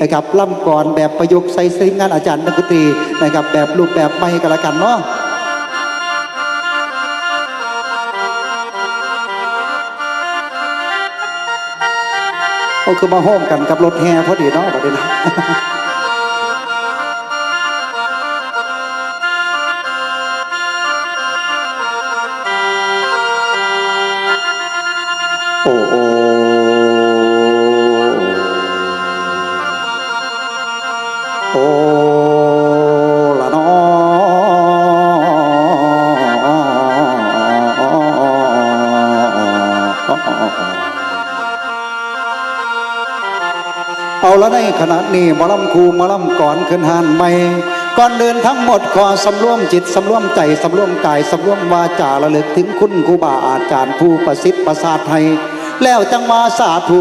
นะครับล่ำก่อนแบบประยุกต์ใส่ซิงงานอาจารย์นักดนตรีนะครับแบบรูปแบบใหม่กันละกันเนาะก็คือมาโฮมกันกับรถแห่พอดีเนาะประเด็น เอาละในขณะนี้มอลำครูมอลำก่อนขึ้นหานใหม่ก่อนเดินทั้งหมดขอสำรวมจิตสำรวมใจสำรวมกายสำรวมวาจาระลึกถึงคุณครูบาอาจารย์ผู้ประสิทธิ์ประสาทไทยแล้วจังมาสาธุ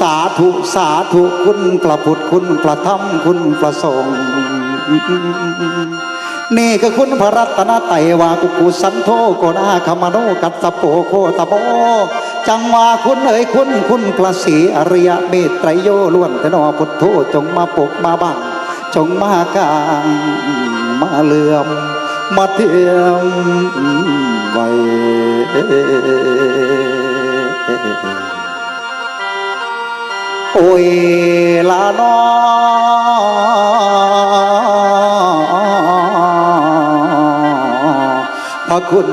สาธุ สาธุคุณพระพุทธคุณพระธรรมคุณพระสงฆ์นี่ก็คุณพระรัตนไตรวากุกุสันโธโกนาคมโนกัตตะโปโคตะโป จังมาคุณเอ๋ยคุณคุณพระศรีอริยเมตไตรโยล้วนแต่นอพุทโธจงมาปกมาบังจงมากางมาเลื่อมมาเทียมไว้โอ้ยลานอพระคุณ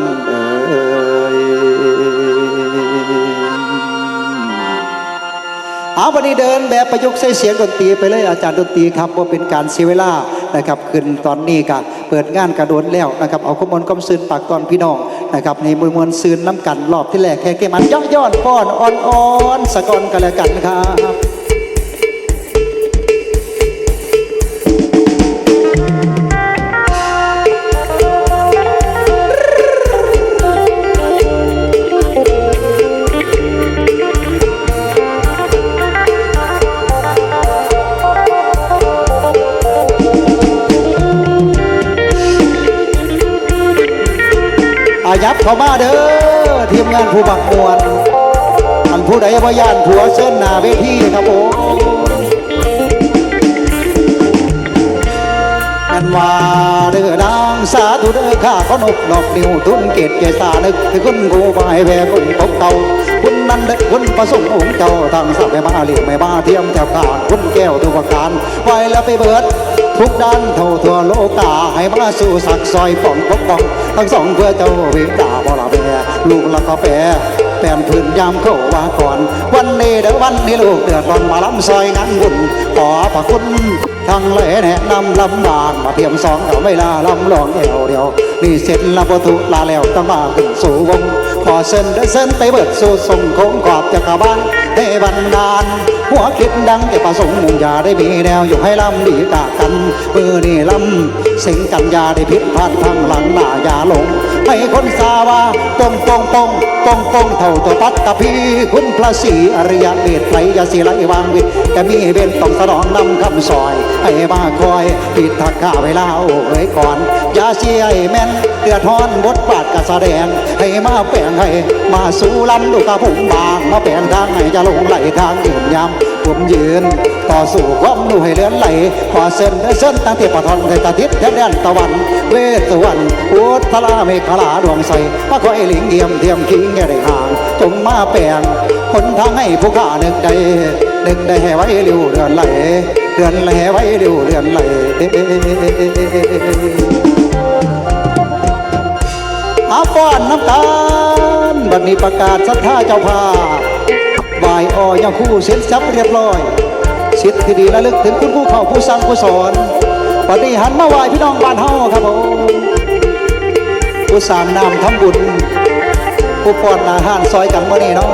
เอาวันนี้เดินแบบประยุกต์ใส่เสียงดนตรีไปเลยอาจารย์ดนตรีครับว่าเป็นการเสียเวลานะครับขึ้นตอนนี้ก็เปิดงานกระโดดแล้วนะครับเอาข้อมูลกำซืนปากตอนพี่น้องนะครับในมวลมวลซืนน้ำกันรอบที่แรกแค่แกมันย่อยอดป้อนอ่อนอ่อนสะกอนกันแล้วกันครับ เข้ามาเด้อทีมงานผู้บักมวลอันผู้ใดว่าย่านผัวเส้นหน้าเวทีครับผมอันว่าเด้อนางสาธุเด้อข้าขอนบดอกนิ้วทุนเกตเกษานึกคือคุณกูบายแผ่คุณปกเก่าคุณนั้นเด้อคุณประสงค์องค์เจ้าทางสับแม่มาเลี้ยงแม่มาเทียมแถวกาคุณแก้วทุกประการไว้แล้วไปเบิด ทุกด้านเท่าทั่วโลกาให้มาสู่สักซอยป่องปกป้องทั้งสองเพื่อเจ้าวิดาบ่ละแปลูกละก็แปรแปมพื้นยามเข้าว่าก่อน วันนี้เด้อวันนี้ลูกเดือดร้อนมาล้ำซอยงานบุญขอพระคุณทั้งหลยแนะนำลำบากมาเทียมสองเอาเวลาลำลองเอวเดียวนี่เสร็จละประตูลาแล้วต้องมาขึ้นสู่วง อเส้นเด้เส้นไปเบิดสู่ทรงคงขอบจักรบาลให้บันดาล หัวคิดดังแก่ประสงค์อย่าได้มีแนวอยู่ให้ลำดีกากันมือนี่ลำสิงกันอยาได้ผิดพลาดทางหลังหน้าอย่าหลงให้คนสาว่าปงปงปงปงปงเท่าตัวตัดตะพีคุณพระศรีอริยเมตไตรยาศิไลวางวิทย์จะมีเบนต้องสนองนำคำซอย ให้มาคอยปิดทักข้าเวลาโอ้ยก่อน อย่าเสียให้แม่นเดือดร้อนบทบาทการแสดง ให้มาแปลงให้ มาสู่ลำลูกระผมบาง มาแปลงทางให้จะลงไหลทางยืนยำผมยืน ต่อสู้ความดูให้เลื่อนไหลขอเส้นเด้อเส้นตั้งที่ปะทอนเคยตะทิศแทนแดนตะวัน เวทสวรรณอุทลาเมฆลาดวงใสมาคอยหลิงเยี่ยมเทียมคิงแก่ได้ห่างจงมาแปลงหนทางให้ผู้ข้าหนึกได้นึกได้ให้ไว้เร็วเดือนไหลเดือนไหลไว้เร็วเดือนไหล อาป้อนน้ำตาลบัดนี้ประกาศศรัทธาเจ้าภาพบายออยังคู่เสร็จสับเรียบร้อยสิทธิ์ที่ดีระลึกถึงคุณผู้เข้าผู้สั่งผู้สอนปฏิหันมาไหวพี่น้องบ้านเฮาครับผมผู้สามนามทำบุญ ผู้ป้อนอาหารซอยกันเมื่อนี้เนาะ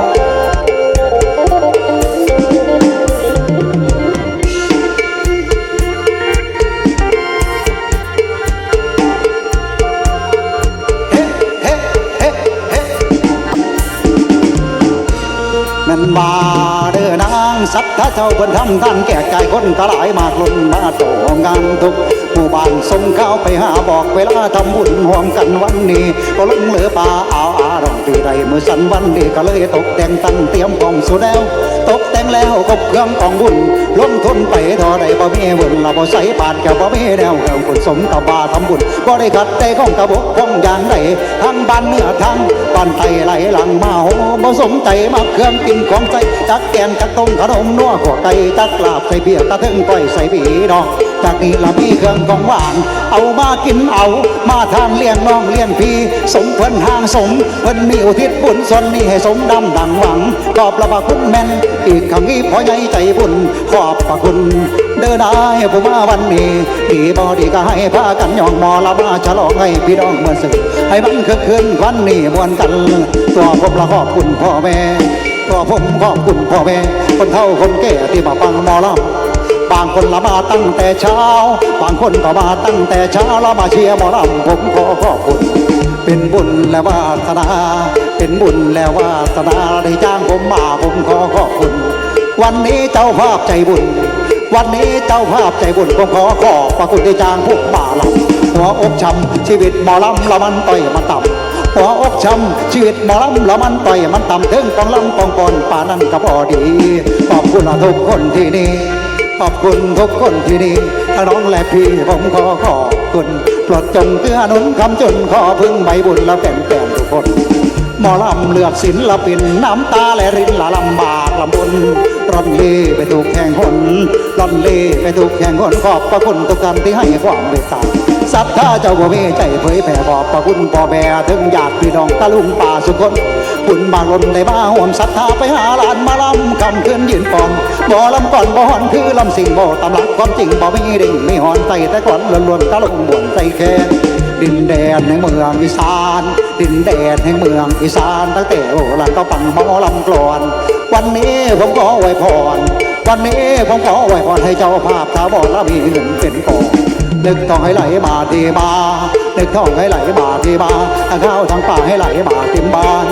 ถ้าเจ้าเพิ่นทำท่านแก่กายคนตลายมากลุ่นมาโตงานทุกหมู่บ้านส่งข้าวไปหาบอกเวลาทำบุญห่วมกันวันนี้ ก็ลงเหลือป่าเอาอารองปีใดมือสันวันนี้ก็เลยตกแต่งตั้งเตรียมกองสู่แล้ว ตกแต่งแล้วกบเครื่องกองบุญลงทุนไปท่าใดบ่มีบุญเราบ่ใส่บาทแกบ่มีแนวเครื่งบุญสมกับบาทำบุญบ่ได้ขัดใจของกระบอกของอย่างใดทั้งบ้านเนื้อทั้งบ้านไทยไหลหลังมาโหบ่สมใจมาเครื่องกินของใจจักแกงจักต้มขนมนัวขัวไก่จักลาบใส่เบียร์ตะถึงก้อยใส่บีดอก จากนี้ละมีเครื่องของหวาน เอามากินเอา มาทานเลี้ยงน้องเลี้ยงพี่ สมเพิ่นห่างสม เพิ่นมีอุทิศบุญส่วนนี้ให้สมดำดังหวังขอบระบาคุณแม่น อีกครั้งนี้พอใหญ่ใจบุญขอบพระคุณ เดินได้ผมมาวันนี้ดีบอดีก็ให้พากันย่องมอละมาฉลองให้พี่น้องเมื่อสึกให้มันคึกคืนวันนี้มวนกัน ตัวผมละขอบคุณพ่อแม่ตัวผมขอบคุณพ่อแม่คนเฒ่าคนแก่ที่มาฟังหมอลำ บางคนละมาตั้งแต่เช้า บางคนก็มาตั้งแต่เช้าแล้วมาเชียร์หมอลำผมขอขอบคุณเป็นบุญและวาสนา เป็นบุญและวาสนาได้จ้างผมมาผมขอขอบคุณ วันนี้เจ้าภาพใจบุญ วันนี้เจ้าภาพใจบุญผมขอขอบพระคุณได้จ้างพวกมาลำหัวอกช้ำชีวิตหมอลำละมันต่อยมันต่ำหัวอกช้ำชีวิตหมอลำละมันต่อยมันต่ำถึงกองลำกองกอนป่านั้นก็พอดีขอบคุณทุกคนที่นี่ ขอบคุณทุกคนที่นี่น้องและพี่ผมขอขอบคุณปรดจงเกื้อหนุนคำจนขอพึ่งใบบุญและแฟนแฟนทุกคนหมอลำเลือดศิลปินน้ำตาและรินละลำบากลำบนร่อนเล่ไปถูกแข่งคนร่อนเล่ไปถูกแข่งคนขอบพระคุณทุกท่านที่ให้ความเมตตาศรัทธาเจ้าบ่มีใจเผยแผ่ขอบพระคุณพ่อแม่ถึงญาติพี่น้องตะลุงป่าสุคน บุญบางลนได้มาห่วมศรัทธาไปหาหลานมาลำคำคืนยืนปอนบ่ลำก่อนบ่หอนคือลำสิ่งบ่ตำลักความจริงบ่มีดิ่งไม่หอนใส่แต่ก่อนล้วนๆตะลงบ่วนใส่แค่ดินแดนแห่งเมืองอีสาน ดินแดนแห่งเมืองอีสานตั้งแต่โบราณก็ปังหมอลำกลอน วันนี้ผมขอไว้พรวันนี้ผมขอไว้พรให้เจ้าภาพท้าวรและมีเงินเป็นกอง นึกต้องให้ไหลมาดีมานึกต้องให้ไหลมาดีมาทางข้าวทางป่าให้ไหลมาเต็มบ้าน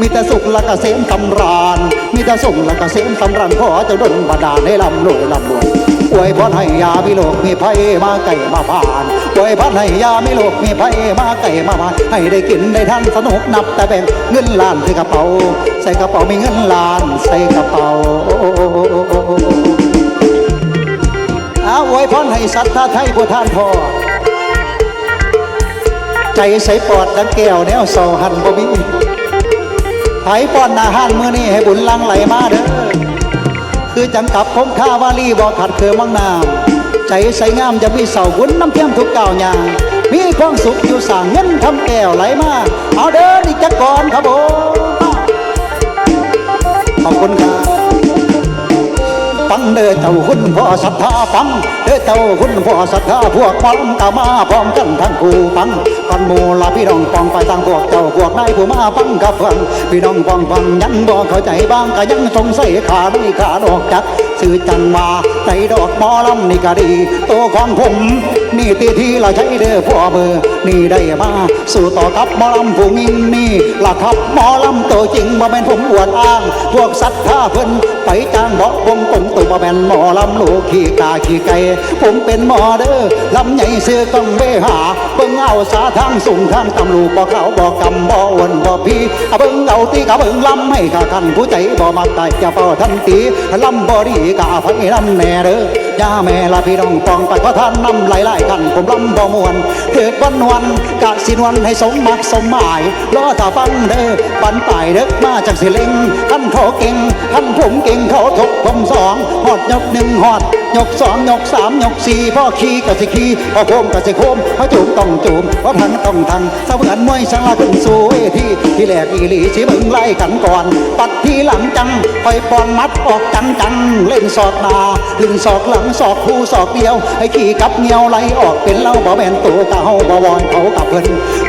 มีแต่สุขและเกษมสำราญ มีแต่สุขและเกษมสำราญขอเจ้าดลบันดาลให้ลำรวยลำรวยอวยพรให้ยามีโลกมีภัยมาไก่มาผ่านอวยพรให้ยามีโลกมีภัยมาไก่มาผ่าน ให้ได้กินได้ทันสนุกนับแต่แบ่งเงินล้านใส่กระเป๋า ใส่กระเป๋ามีเงินล้านใส่กระเป๋า วยพรให้สัตว์ท่าไทยผู้ท่านพอ ใจใส่ปอดดังแก้วแนวโซหันบ่มีไผป้อนอาหารมื้อนี้ให้บุญลังไหลมาเด้อ คือจังกับคงค่าวาลีบอกขัดเคือมังนามใจใสงามจะมีเสาบุญน้ำเพียงทุกก้าวย่างมีความสุขอยู่สังเงินทำแก้วไหลมา เอาเดินอีกจักก่อนครับผมขอบคุณครับังเด้อเจ้าคุณพ่อศรัทธาฟังเด้อเจ้าคุณพ่อศรัทธาพวกหมอลำตามาพร้อมกันทั้งคู่ฟังกันหมูลาพี่น้องปองไปต่างพวกเจ้าพวกนายผู้มาฟังกับฟังพี่น้องปองฟังยังบ่เข้าใจบ้างก็ยังสงสัยขาไม่ขาดอกจัก สื่อจังว่าใจดอกหมอลำนี่ก็ดีตัวของผม นี่ตีที่เราใช้เด้อพ่อเบอร์นี่ได้มาสู่ต่อกับหมอลำผู้มิงนี่ล่ะครับหมอลำตัวจริงบ่แม่นผมอวดอ้าง พวกศรัทธาเพิ่นไปจ้างบอกวงตรงตัวบ่แม่นหมอลำลูกขี้กาขี้ไก่ผมเป็นหมอเด้อลำใหญ่เสื้อกังเวหาเบิ่งเอาสาทางสูงทางตำลูกบ่เขาบ่กำบ่อ้วนบ่พี่เบิ่งเอาตีกะเบิ่งลำให้กะคันผู้ใจบ่มักตายจะเฝ้าทันตีลำบ่ดีกะไฟลำแน่เด้อ ยาแม่ละพี่น้องปองไปเพราะท่านนำหลายๆกันผมลำบ่มวนเถิดวันวันกะสินวันให้สมมักสมหมายรอถ้าฟังเด้อปันป่ายเด้อมาจากสิเล็งท่านเขาเก่งท่านผมเก่งเขาทกผมสองหอดยกหนึ่งหอดยกสองยกสามยกสี่พ่อขี้ก็สิขี้พ่อโคมก็สิโคมพ่อจูมต้องจูมพ่อทังต้องทังเสมือนมวยสังลาขึ้นสู่เวทีที่แรกอีหลีสิมึงไล่กันก่อนปัดที่หลังจังคอยปอนมัดออกจังจังเล่นสอดนาเล่นศอกหลังศอกคู่ศอกเดียว ให้ขี่กับเงียวไหลออกเป็นเล่าบ่แม่นตัวเก่าบ่วอนเขากับเพิ่น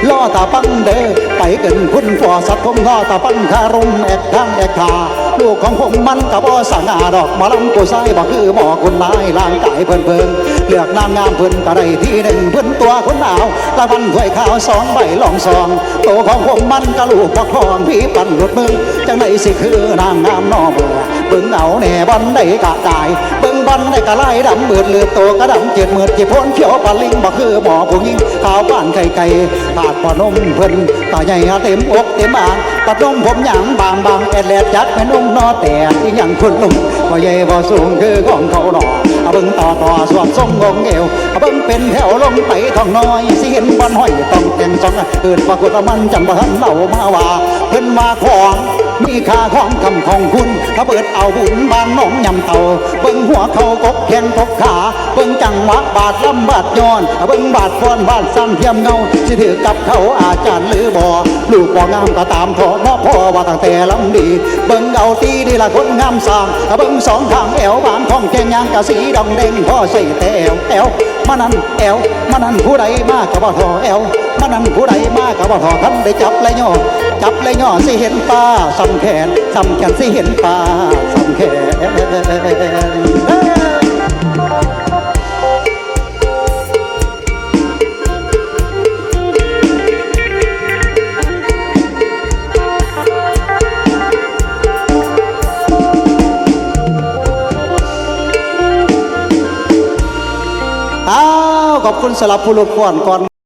ล่อตาปังเด้อไปเกินคุณฟอสัตว์ทงล่อตาปังคารุมแอกทางแอกทาลูกของผมมันกับบ่สง่าดอกมาลำกูใส่บ่คือหมอคนนายร่างกายเพิ่นเพิ่งเลือกนางงามเพิ่นก็ได้ที่หนึ่งเพิ่นตัวคนหนาวละวันถ้วยขาวสองใบลองซองโตของผมมันก็ลูกประคองพี่ปั่นรถมึงจังไหนสิคือนางงามนอเบื่อเบิ่งเอาแน่บอนได้กะกายเบันได้กะไล่ดำเบิดเลือดโตกระดำเจ็ดหมื่นจีพ้นเขียวปลาลิงบ่คือหมอผู้หญิงขาวบ้านไก่ไก่ขาดปอนมเพิ่นตาใหญ่เต็มอกเต็มอ่างตัดนมผมหยังบางบางแอดแลดจัดเป็นนุ่มนอแต่ที่ยังคนลุ่มบ่ใหญ่บ่สูงคือของเขาดอกเอาเบิ่งต่อต่อสวดทรงงงเอวเอาเบิ่งเป็นแถวลงไปท้องน้อยสิเห็นบ้านห้อยต้องแต่งสองเกิดปรากฏว่ามันจังบ่ทันเล่ามาว่าเพิ่นมาของ มีค่าของคำของคุณถ้าเปิดเอาบุญบ้านหนองยำเต่าเบิ่งหัวเขากบแข้งกบขาเบิ่งจังหวะบาดลำบาดย้อนเบิ่งบาดฟอนบาดสั้นเทียมเงาสิถือกับเขาอาจารย์หรือบ่ลูกบ่งามก็ตามทอดน้อพ่อว่าตั้งแต่ลำดี เบิ่งเอาตีนี่ละคนงามสร้างเบิ่งสองทางแอวบานท้องแกงยางกะสีดองเด้งพ่อใส่แต่แอวแอว มานั่นแอวมานั่นผู้ใดมากกับบ่ทอแอวมานั่นผู้ใดมากกับบ่ทอท่านได้จับเลยย่อจับเลยย่อสิเห็นปลาสำแขนสำแขนสิเห็นปลาสำแขน ขอบคุณสลับผู้ลูกก่อนก่อน